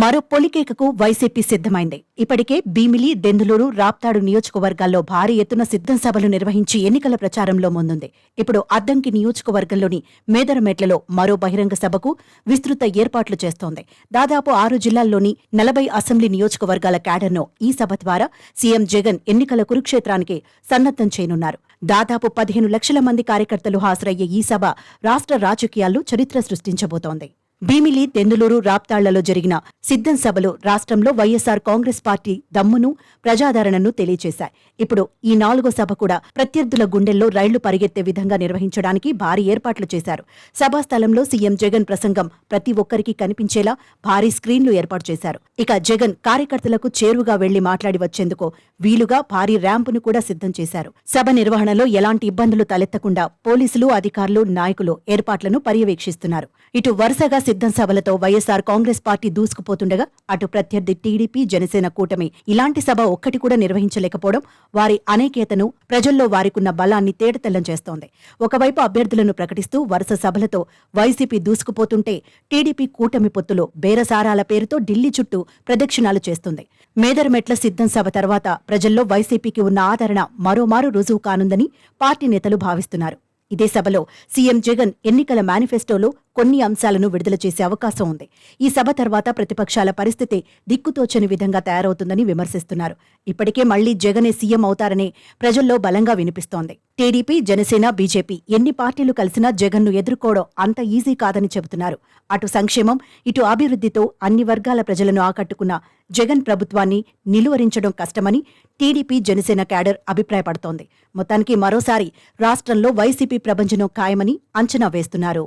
మరో పొలికేకకు వైసీపీ సిద్ధమైంది. ఇప్పటికే భీమిలి దెందులూరు రాప్తాడు నియోజకవర్గాల్లో భారీ ఎత్తున సిద్ధం సభలు నిర్వహించి ఎన్నికల ప్రచారంలో ముందుంది. ఇప్పుడు అద్దంకి నియోజకవర్గంలోని మేదరమెట్లలో మరో బహిరంగ సభకు విస్తృత ఏర్పాట్లు చేస్తోంది. దాదాపు ఆరు జిల్లాల్లోని నలభై అసెంబ్లీ నియోజకవర్గాల క్యాడర్ను ఈ సభ ద్వారా సీఎం జగన్ ఎన్నికల కురుక్షేత్రానికి సన్నద్దం చేయనున్నారు. దాదాపు పదిహేను లక్షల మంది కార్యకర్తలు హాజరయ్యే ఈ సభ రాష్ట్ర రాజకీయాల్లో చరిత్ర సృష్టించబోతోంది. భీమిలి దెందులూరు రాప్తాళ్ళలో జరిగిన సిద్ధం సభలు రాష్ట్రంలో వైఎస్సార్ కాంగ్రెస్ పార్టీ దమ్మును ప్రజాదరణను తెలియజేశాయి ఇప్పుడు ఈ నాలుగో సభ కూడా ప్రత్యర్థుల గుండెల్లో రైళ్ళు పరిగెత్తే విధంగా నిర్వహించడానికి భారీ ఏర్పాట్లు చేశారు. సభా స్థలంలో సీఎం జగన్ ప్రసంగం ప్రతి ఒక్కరికి కనిపించేలా భారీ స్క్రీన్లు ఏర్పాటు చేశారు. ఇక జగన్ కార్యకర్తలకు చేరువుగా వెళ్ళి మాట్లాడి వచ్చేందుకు వీలుగా భారీ ర్యాంపును కూడా సిద్ధం చేశారు. సభ నిర్వహణలో ఎలాంటి ఇబ్బందులు తలెత్తకుండా పోలీసులు అధికారులు నాయకులు ఏర్పాట్లను పర్యవేక్షిస్తున్నారు. ఇటు వరుసగా సిద్ధం సభలతో వైఎస్ఆర్ కాంగ్రెస్ పార్టీ దూసుకుపోతుండగా అటు ప్రత్యర్థి టీడీపీ జనసేన కూటమి ఇలాంటి సభ ఒక్కటి కూడా నిర్వహించలేకపోవడం వారి అనేకేతను ప్రజల్లో వారికున్న బలాన్ని తేటతెల్లం చేస్తోంది. ఒకవైపు అభ్యర్థులను ప్రకటిస్తూ వరుస సభలతో వైసీపీ దూసుకుపోతుంటే టీడీపీ కూటమి పొత్తులో బేరసారాల పేరుతో ఢిల్లీ చుట్టూ ప్రదక్షిణాలు చేస్తుంది. మేదరమెట్ల సిద్ధం సభ తర్వాత ప్రజల్లో వైసీపీకి ఉన్న ఆదరణ మరోమారు రుజువు కానుందని పార్టీ నేతలు భావిస్తున్నారు. ఇదే సభలో సీఎం జగన్ ఎన్నికల మేనిఫెస్టోలో కొన్ని అంశాలను విడుదల చేసే అవకాశం ఉంది. ఈ సభ తర్వాత ప్రతిపక్షాల పరిస్థితి దిక్కుతోచని విధంగా తయారవుతుందని విమర్శిస్తున్నారు. ఇప్పటికే మళ్ళీ జగనే సీఎం అవుతారనే ప్రజల్లో బలంగా వినిపిస్తోంది. టీడీపీ జనసేన బీజేపీ ఎన్ని పార్టీలు కలిసినా జగన్ను ఎదుర్కోవడం అంత ఈజీ కాదని చెబుతున్నారు. అటు సంక్షేమం ఇటు అభివృద్ధితో అన్ని వర్గాల ప్రజలను ఆకట్టుకున్న జగన్ ప్రభుత్వాన్ని నిలువరించడం కష్టమని టీడీపీ జనసేన క్యాడర్ అభిప్రాయపడుతోంది. మొత్తానికి మరోసారి రాష్ట్రంలో వైసీపీ ప్రభంజనం ఖాయమని అంచనా వేస్తున్నారు.